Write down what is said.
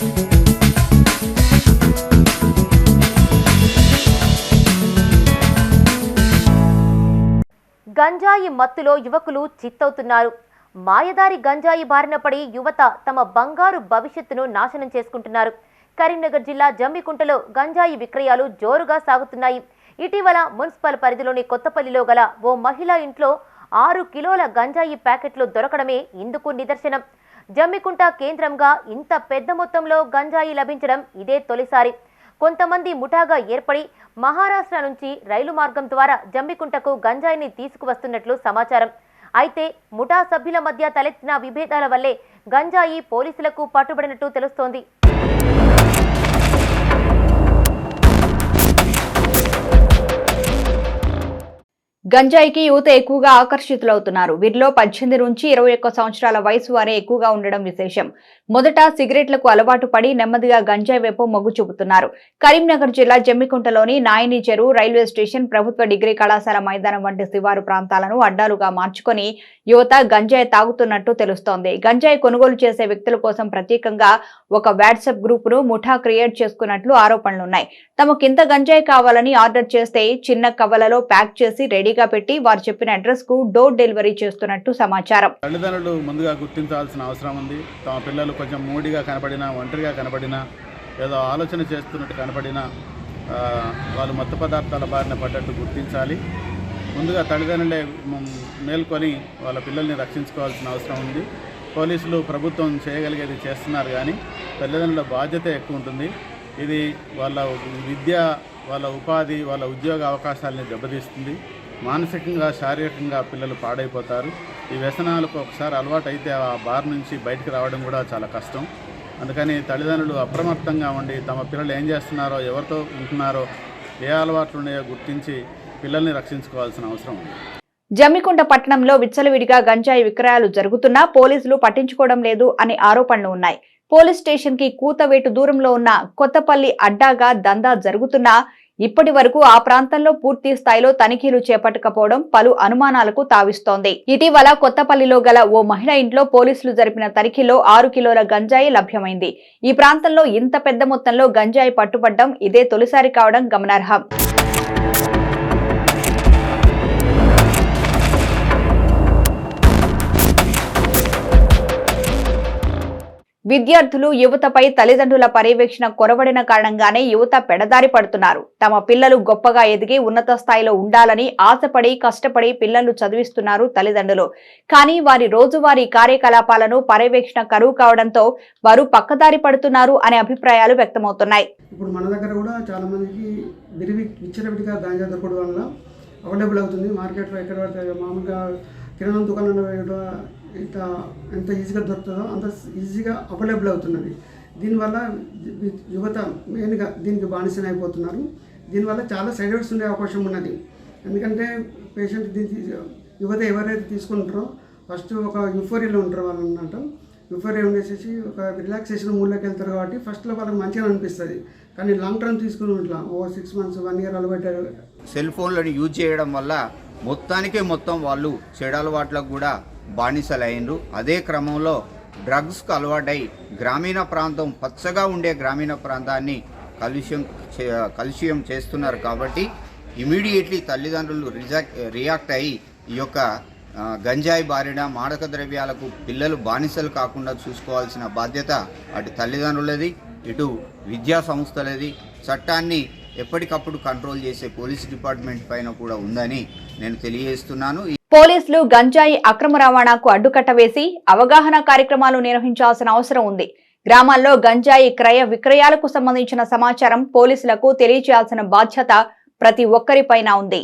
గంజాయి మత్తులో యువకులు చిత్తవుతున్నారు. మాయదారి గంజాయి బారిన పడి యువత తమ బంగారు భవిష్యత్తును నాశనం చేసుకుంటున్నారు. కరీంనగర్ జిల్లా జమ్మికుంటలో గంజాయి విక్రయాలు జోరుగా సాగుతున్నాయి. ఇటీవల మున్సిపల్ పరిధిలోని కొత్తపల్లిలో గల ఓ మహిళ ఇంట్లో ఆరు కిలోల గంజాయి ప్యాకెట్లు దొరకడమే ఇందుకు నిదర్శనం. జమ్మికుంట కేంద్రంగా ఇంత పెద్ద మొత్తంలో గంజాయి లభించడం ఇదే తొలిసారి. కొంతమంది ముఠాగా ఏర్పడి మహారాష్ట్ర నుంచి రైలు మార్గం ద్వారా జమ్మికుంటకు గంజాయిని తీసుకువస్తున్నట్లు సమాచారం. అయితే ముఠా సభ్యుల మధ్య తలెత్తిన విభేదాల వల్లే గంజాయి పోలీసులకు పట్టుబడినట్టు తెలుస్తోంది. గంజాయికి యువత ఎక్కువగా ఆకర్షితులవుతున్నారు. వీరిలో పద్దెనిమిది నుంచి ఇరవై ఒక్క సంవత్సరాల వయసు వారే ఎక్కువగా ఉండడం విశేషం. మొదట సిగరెట్లకు అలవాటు పడి నెమ్మదిగా గంజాయి వైపు మొగ్గు చూపుతున్నారు. కరీంనగర్ జిల్లా జమ్మికుంటలోని నాయని చెరువు రైల్వే స్టేషన్ ప్రభుత్వ డిగ్రీ కళాశాల మైదానం వంటి శివారు ప్రాంతాలను అడ్డాలుగా మార్చుకొని యువత గంజాయి తాగుతున్నట్టు తెలుస్తోంది. గంజాయి కొనుగోలు చేసే వ్యక్తుల కోసం ప్రత్యేకంగా ఒక వాట్సాప్ గ్రూపును ముఠా క్రియేట్ చేసుకున్నట్లు ఆరోపణలున్నాయి. తమకింత గంజాయి కావాలని ఆర్డర్ చేస్తే చిన్న కవలలో ప్యాక్ చేసి రెడీగా పెట్టి వారు చెప్పిన అడ్రస్కు డోర్ డెలివరీ చేస్తున్నట్టు సమాచారం. తల్లిదండ్రులు ముందుగా గుర్తించాల్సిన అవసరం ఉంది. తమ పిల్లలు కొంచెం మూడిగా కనపడినా ఒంటరిగా కనపడినా ఏదో ఆలోచన చేస్తున్నట్టు కనపడినా వాళ్ళు మత్తు పదార్థాల బారిన పడ్డట్టు గుర్తించాలి. ముందుగా తల్లిదండ్రులే మేల్కొని వాళ్ళ పిల్లల్ని రక్షించుకోవాల్సిన అవసరం ఉంది. పోలీసులు ప్రభుత్వం చేయగలిగేది చేస్తున్నారు కానీ తల్లిదండ్రుల బాధ్యత ఎక్కువ ఉంటుంది. ఇది వాళ్ళ విద్య వాళ్ళ ఉపాధి వాళ్ళ ఉద్యోగ అవకాశాలని దెబ్బతీస్తుంది. మానసికంగా శారీరకంగా పిల్లలు పాడైపోతారు. ఈ వ్యసనాలకు ఒకసారి అలవాటు అయితే ఆ బార్ నుంచి బయటికి రావడం కూడా చాలా కష్టం. అందుకని తల్లిదండ్రులు అప్రమత్తంగా ఉండి తమ పిల్లలు ఏం చేస్తున్నారో ఎవరితో ఉంటున్నారో ఏ అలవాట్లు ఉన్నాయో గుర్తించి పిల్లల్ని రక్షించుకోవాల్సిన అవసరం ఉంది. జమ్మికుంట పట్టణంలో విచ్చలవిడిగా గంజాయి విక్రయాలు జరుగుతున్నా పోలీసులు పట్టించుకోవడం లేదు అనే ఆరోపణలు ఉన్నాయి. పోలీస్ స్టేషన్కి కూతవేటు దూరంలో ఉన్న కొత్తపల్లి అడ్డాగా దందా జరుగుతున్నా ఇప్పటి వరకు ఆ ప్రాంతంలో పూర్తి స్థాయిలో తనిఖీలు చేపట్టకపోవడం పలు అనుమానాలకు తావిస్తోంది. ఇటీవల కొత్తపల్లిలో గల ఓ మహిళ ఇంట్లో పోలీసులు జరిపిన తనిఖీలో ఆరు కిలోల గంజాయి లభ్యమైంది. ఈ ప్రాంతంలో ఇంత పెద్ద మొత్తంలో గంజాయి పట్టుబడ్డం ఇదే తొలిసారి కావడం గమనార్హం. విద్యార్థులు యువతపై తల్లిదండ్రుల పర్యవేక్షణ కొరవడిన కారణంగానే యువత పెడదారి పడుతున్నారు. తమ పిల్లలు గొప్పగా ఎదిగి ఉన్నత స్థాయిలో ఉండాలని ఆశపడి కష్టపడి పిల్లలు చదివిస్తున్నారు తల్లిదండ్రులు. కానీ వారి రోజువారీ కార్యకలాపాలను పర్యవేక్షణ కరువు కావడంతో వారు పక్కదారి పడుతున్నారు అనే అభిప్రాయాలు వ్యక్తమవుతున్నాయి. ఇప్పుడు మన దగ్గర కూడా చాలా మందికి విచ్చలవిడిగా గాంజా దొరకడం వల్ల అవైలబుల్ అవుతుంది. మార్కెట్లో ఎక్కడ పడితే మామూలుగా కిరాణం దుకాణంలో ఎంత ఎంత ఈజీగా దొరుకుతుందో అంత ఈజీగా అవైలబుల్ అవుతున్నది. దీనివల్ల యువత మెయిన్గా దీనికి బానిసన అయిపోతున్నారు. దీనివల్ల చాలా సైడ్ ఎఫెక్ట్స్ ఉండే అవకాశం ఉన్నది. ఎందుకంటే పేషెంట్ దీనికి యువత ఎవరైతే తీసుకుంటారో ఫస్ట్ ఒక యుఫోరియాలో ఉంటారు వాళ్ళు అన్నమాట యుఫోరియా ఉండేసేసి ఒక రిలాక్సేషన్ మూడ్లోకి వెళ్తారు కాబట్టి ఫస్ట్లో వాళ్ళకి మంచిగా అనిపిస్తుంది. కానీ లాంగ్ టర్మ్ తీసుకుని ఉంటాం ఓ సిక్స్ మంత్స్ వన్ ఇయర్ అలవాటు సెల్ ఫోన్లను యూజ్ చేయడం వల్ల మొత్తానికే మొత్తం వాళ్ళు చెడు అలవాట్లకు కూడా బానిసలైనరు. అదే క్రమంలో డ్రగ్స్కు అలవాటై గ్రామీణ ప్రాంతం పచ్చగా ఉండే గ్రామీణ ప్రాంతాన్ని కలుష్యం చే- కలుష్యం చేస్తున్నారు కాబట్టి ఇమీడియట్లీ తల్లిదండ్రులు రిజాక్ట్ రియాక్ట్ అయ్యి ఈ యొక్క గంజాయి బారిన మాదక ద్రవ్యాలకు పిల్లలు బానిసలు కాకుండా చూసుకోవాల్సిన బాధ్యత అటు తల్లిదండ్రులది ఇటు విద్యా సంస్థలది. చట్టాన్ని ఎప్పటికప్పుడు కంట్రోల్ చేసే పోలీస్ డిపార్ట్మెంట్ పైన కూడా ఉందని నేను తెలియజేస్తున్నాను. పోలీసులు గంజాయి అక్రమ రవాణాకు అడ్డుకట్ట వేసి అవగాహన కార్యక్రమాలు నిర్వహించాల్సిన అవసరం ఉంది. గ్రామాల్లో గంజాయి క్రయ విక్రయాలకు సంబంధించిన సమాచారం పోలీసులకు తెలియజేయాల్సిన బాధ్యత ప్రతి ఒక్కరిపైన ఉంది.